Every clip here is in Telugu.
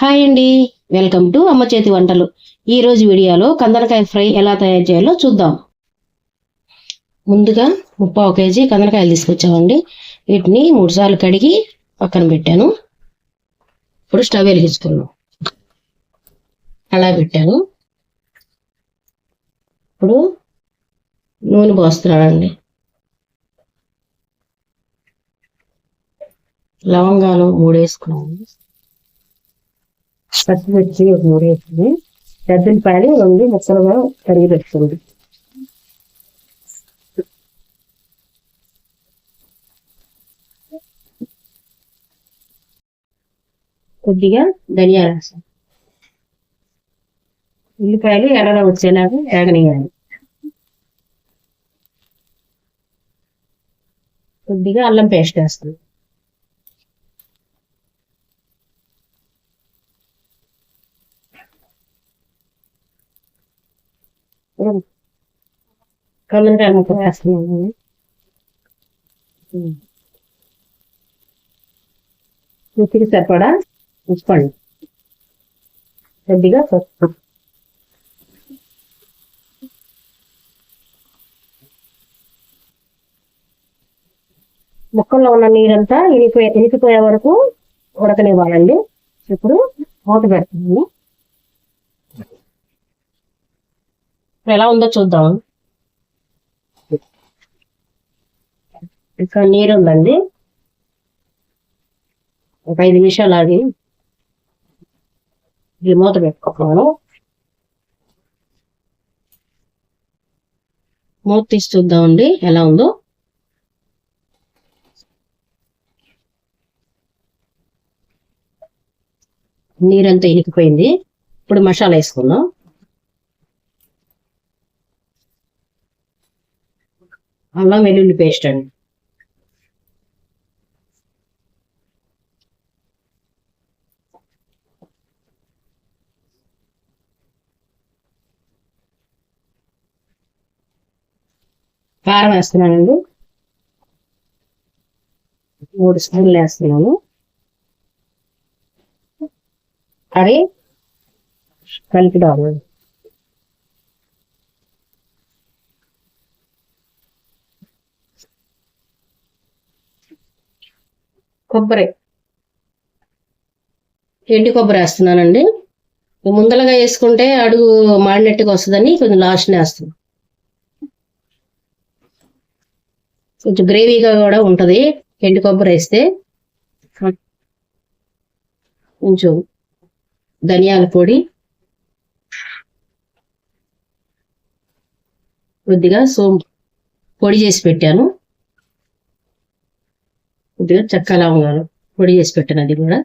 హాయ్ అండి. వెల్కమ్ టు అమ్మ చేతి వంటలు. ఈరోజు వీడియోలో కందనకాయ ఫ్రై ఎలా తయారు చేయాలో చూద్దాం. ముందుగా ముప్పావు కేజీ కందనకాయలు తీసుకొచ్చామండి. వీటిని మూడుసార్లు కడిగి పక్కన పెట్టాను. ఇప్పుడు స్టవ్ వెలిగించుకున్నాం. అలా పెట్టాను. ఇప్పుడు నూనె పోస్తున్నానండి. లవంగాలు మూడు వేసుకున్నాము పచ్చిమిర్చి ఒక మూడు వేసుకుని పెద్దలపాయలు రెండు ముక్కలుగా కడిగి పెట్టుకోండి. కొద్దిగా ధనియాల రసం. ఉల్లిపాయలు ఎర్రగా వచ్చేలాగా వేగనీయాలి కొద్దిగా అల్లం పేస్ట్ వేస్తాను. రుచికి సరిపడా? ఉప్పండి కొద్దిగా పసుపు. ముక్కల్లో ఉన్న నీరంతా ఇనిపోయే ఇనికిపోయే వరకు ఉడకనివ్వాలండి. ఇప్పుడు మూత పెడుతున్నాము ఎలా ఉందో చూద్దాం. ఇక్కడ నీరు ఉందండి. ఒక ఐదు నిమిషాలు ఆగి ఇది మూత పెట్టుకున్నాను మూత తీసి చూద్దామండి ఎలా ఉందో. నీరంతా ఇనికిపోయింది ఇప్పుడు మసాలా వేసుకుందాం. అల్లం వెల్లుల్లి పేస్ట్ అండి. కారం వేస్తున్నానండి. మూడు స్పూన్లు వేస్తున్నాను. అది కలిపిదాము కొబ్బరి. ఎండి కొబ్బరి వేస్తున్నానండి? ముందలగా వేసుకుంటే అడుగు మాడినట్టుగా వస్తుందని కొంచెం లాస్ట్ వేస్తున్నాం కొంచెం గ్రేవీగా కూడా ఉంటుంది. ఎండు కొబ్బరి వేస్తే. కొంచెం ధనియాల పొడి. కొద్దిగా సోంపు. పొడి చేసి పెట్టాను. కొద్దిగా చెక్క లవంగాలు పొడి చేసి పెట్టాను అది కూడా.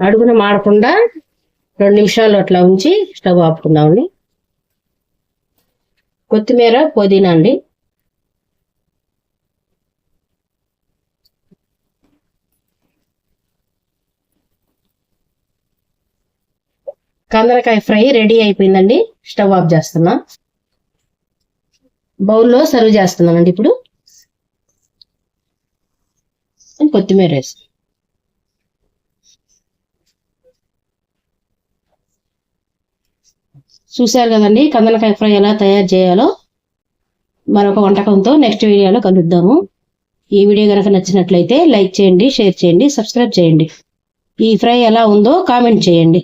అడుగున మాడకుండా రెండు నిమిషాలు అట్లా ఉంచి స్టవ్ ఆపుకుందామండి. కొత్తిమీర పుదీనా అండి. కందరకాయ ఫ్రై రెడీ అయిపోయిందండి. స్టవ్ ఆఫ్ చేస్తున్నా. బౌల్లో సర్వ్ చేస్తున్నానండి ఇప్పుడు. కొత్తిమీర వేసి చూశారు కదండి కందనకాయ ఫ్రై ఎలా తయారు చేయాలో. మరొక వంటకంతో నెక్స్ట్ వీడియోలో కలుద్దాము. ఈ వీడియో కనుక నచ్చినట్లయితే లైక్ చేయండి షేర్ చేయండి సబ్స్క్రైబ్ చేయండి. ఈ ఫ్రై ఎలా ఉందో కామెంట్ చేయండి.